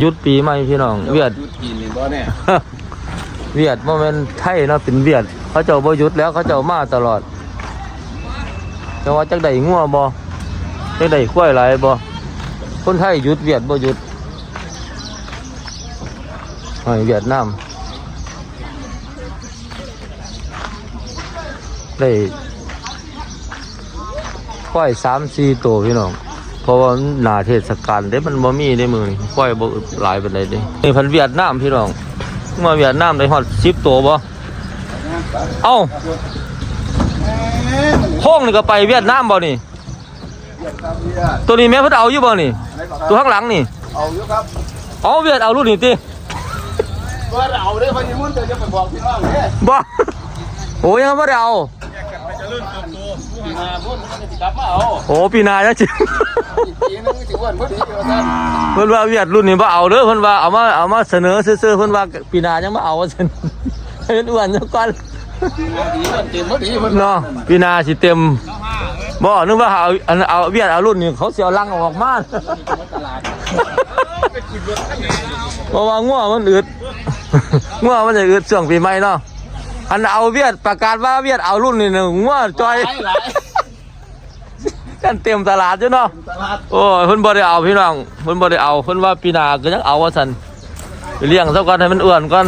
หยุดปีใหม่พี่น้อง เวียดยุดกินนี่บ่เนี่ยเวียดโมเมนไทยเนาะเป็นเวียด เขาเจ้าบ่หยุดแล้วเขาเจ้ามาตลอดแต่ว่าจักได้งัวบ่จักได้ควายหลายบ่คนไทยหยุดเวียดบ่หยุดไอ้เวียดนามได้ควายสามสี่ตัวพี่น้องเพ ราะว่ามันหนาเทศกาลเด้มันบ่มีในมือนี่ควายบ่อึดหลายปานใดเด้นี่พันเวียดนามพี่น้องมาเวียดนามได้ฮอด10ตัวบ่เอ้าโค้งนี่ก็ไปเวียดนามบ่นี่ตัวนี้แม่เพิ่นเอาอยู่บ่นี่ ตัวข้างหลังนี่ เอาอยู่ครับอ๋อเวียดเอารุ่นนี้ติว่าเอาเด้อพันยมุ่นเดี๋ยวจะไปบอกพี่น้องเด้อบ่โอ้ยังบ่ได้เอาพี่นามุ่นมันจะกลับมาเอาโอ้ปีหน้าจังสิ อีกนึงสิอ้วนพอดีว่าซั่นเพิ่นว่าเวียดรุ่นนี้บ่เอาเด้อเพิ่นว่าเอามาเอามาเสนอซื่อๆเพิ่นว่าปีหน้ายังบ่เอาว่าซั่นให้มันอ้วนซะก่อนดีมันเต็มพอดีเพิ่นเนาะปีหน้าสิเต็มบ่นึกว่าเอาอันเอาเวียดเอารุ่นนี้เขาเสิเอาลังออกมาตลาดเพราะว่าง่วมันอึดง่วมันจะอึดช่วงปีใหม่เนาะอันเอาเวียดประกาศว่าเวียดเอารุ่นนี้นึ่งง่วจอย กันเต็มตลาดจ้ะเนาะตลาดโอ้ยเพิ่นบ่ได้เอาพี่น้องเพิ่นบ่ได้เอาเพิ่นว่าปีหน้าก็ยังเอาว่าซั่นไปเลี้ยงซะก่อนให้มันอ้วนก่อน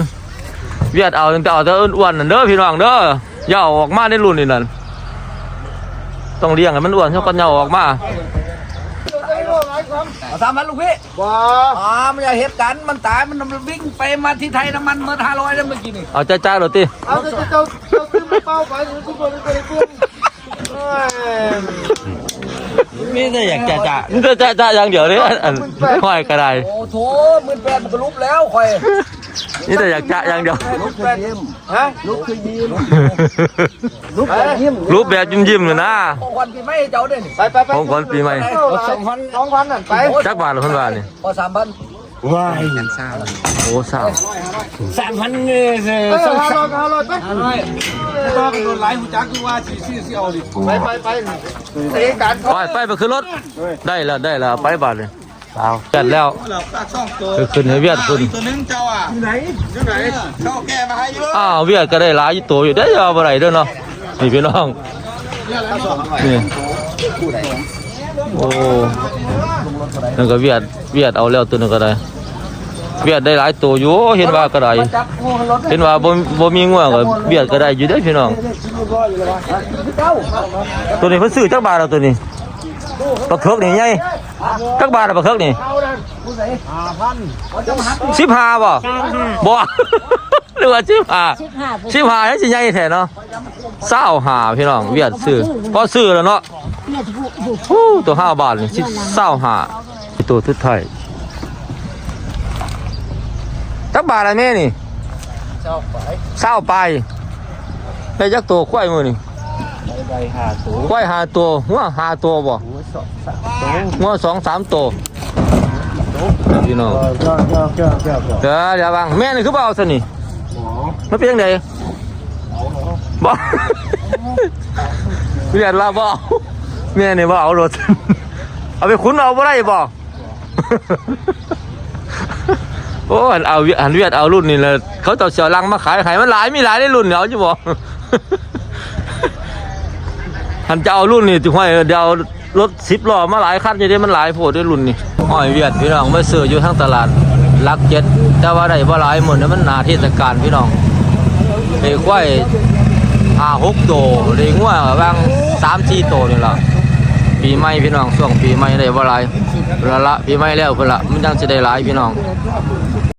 เวียดเอาตั้งแต่เอาแต่อ้วนๆนั่นเด้อพี่น้องเด้ออย่าเอาออกมาในรุ่นนี้นั่นต้องเลี้ยงให้มันอ้วนซะก่อนอย่าเอาออกมาเอาสามพันลูกพี่บ่อ๋อมันจะเหตุการณ์มันตายมันวิ่งไปมาที่ไทยน้ำมันเมื่อห้าร้อยแล้วเมื่อกี้นี่เอาจ้าๆโดดติเอาเจ้าเจ้าเจ้าขึ้นมาเป้าไปหรือทุกคนไปเพื่อน เอ้ยมีแต่อยากจ้าๆมีแต่จ้าๆอย่างเดียวเด้ออันอันห้อยก็ได้โอ้โถหมื่นแปดมันก็ลุบแล้วคอยนี่แต่อยากจะอย่างเดียวลุบแปดฮะลุกคือยิ้มรูปแบบยิ้มรูปแบบยิ้มๆเลยนะของขวัญปีใหม่ให้เจ้าเด่นไปไปไปของขวัญปีใหม่สองพันสองพันนั่นไปจักบาทเหรอเพิ่นว่านี่พอสามพัน โอ้สาวสามพันเนี่ยเออห้าร้อยห้าร้อยไปห้าร้อยต้องโดนไล่หูจักคือว่าสี่สี่สี่เอาดิไปไปไปเตะกันไปไปไปขึ้นรถได้แล้วได้แล้วไปบาทเลยเอาจัดแล้วเราปากช่องตัวคือขึ้นให้เวียดขึ้นตัวนึงเจ้าอะอยู่ไหนอยู่ไหนเขาแก้มาให้เยอะอ้าวเวียดก็ได้หลายอยู่ตัวอยู่ได้อเอาบ่ได้เด้อเนาะนี่พี่น้องนี่ โอ้นั่นก็เวียดเวียดเอาแล้วตัวนึงก็ได้ เวียดได้หลายตัวอยู่เห็นว่าก็ได้เห็นว่าบ่บ่มีง่วงก็เวียดก็ได้อยู่ได้พี่น้อง ตัวนี้เพิ่นซื้อจักบาทแล้วตัวนี้ปลาเคิกนี่ใหญ่จักบาทอะปลาเคิกนี่สิบห้าบ่บ่หรือว่าสิบห้าสิบห้ายังสิใหญ่แท้เนาะเศร้าหาพี่น้องเวียดซื้อพอซื้อแล้วเนาะ ฮู้ตัวห้าบาทนี่สิเศร้าหาตัวทุดไทายจักบาทอะไรแม่นี่เจ้าไปเศร้าไปได้จักตัวควายมือนี่ไปหาตัวควายหาตัวหัวหาตัวบ่หัวสองสามตัวพี่น้องเจ้าเจ้าเจ้าเจ้าเจ้าเดี๋ยวเดี๋ยวบางแม่นี่คือเบเอาซะนี่มันเป็นยังไงบ่เรียนลาบ่ แม่เนี่บ่าเอารถ เอาไปขุนเอาบ่ได้บ่โอ้อันเอาเวียอันเวียดเอารุ่นนี่เลยเขาจะเสียวลังมาขายขายมันหลายมีหลายในรุ่นเดี๋ยวจะบอกหันจะเอารุ่นนี่ถึงห้อยเดี๋ยวรถสิบล้อมาหลายคันจะได้มันหลายโพดด้วยรุ่นนี่ห้อยเวียดพี่น้องมาซื้ออยู่ทั้งตลาดลักเจ็ดแต่ว่าได้บ่หลายหมดนะมันนาเทศกาลพี่น้องไอ้ควายห้าหกโตไอ้งัวบางสามสี่โตนี่แหละ ปีใหม่พี่น้องช่วงปีใหม่ได้บ่หลายละละปีใหม่แล้วเพิ่นละมันยังสิได้หลายพี่น้อง